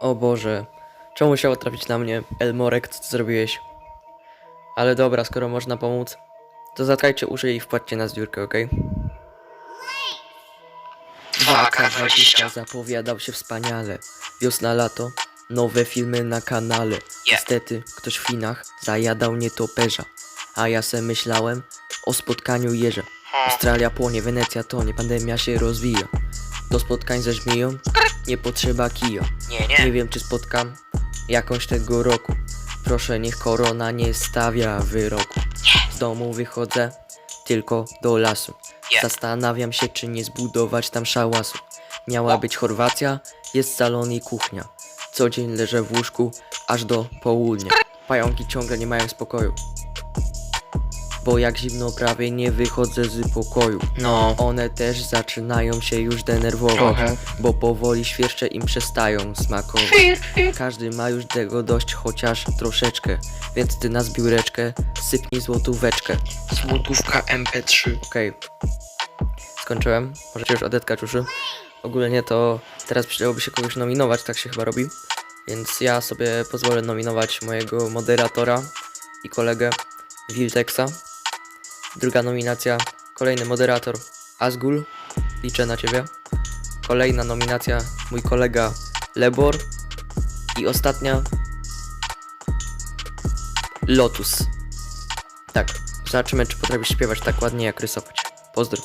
O Boże, czemu musiało trafić na mnie? Elmorek, co ty zrobiłeś? Ale dobra, skoro można pomóc, to zatkajcie uszy i wpadźcie na zbiórkę, okej? 2K20. zapowiadał się wspaniale. Wiosna, lato, nowe filmy na kanale. Niestety, ktoś w Chinach zajadał nietoperza. A ja se myślałem o spotkaniu jeża. Australia płonie, Wenecja tonie, pandemia się rozwija. Do spotkań ze żmiją nie potrzeba kija. Nie, Nie nie. wiem czy spotkam jakąś tego roku. Proszę niech korona nie stawia wyroku. Z domu wychodzę tylko do lasu. Nie. Zastanawiam się czy nie zbudować tam szałasu. Miała być Chorwacja, jest salon i kuchnia. Co dzień leżę w łóżku aż do południa. Pająki ciągle nie mają spokoju. Bo jak zimno prawie nie wychodzę z pokoju. No. One też zaczynają się już denerwować, Trochę. bo powoli świerszcze im przestają smakować. Każdy ma już tego dość chociaż troszeczkę, więc ty na zbióreczkę sypnij złotóweczkę. Złotówka MP3. Okej. Skończyłem. Możecie już odetkać uszy. Ogólnie to teraz przydałoby się kogoś nominować, tak się chyba robi. Więc ja sobie pozwolę nominować mojego moderatora i kolegę Wiltexa. Druga nominacja, kolejny moderator Asgul. Liczę na ciebie. Kolejna nominacja, mój kolega Lebor. I ostatnia Lotus. Tak, zobaczymy czy potrafisz śpiewać tak ładnie jak rysować. Pozdro.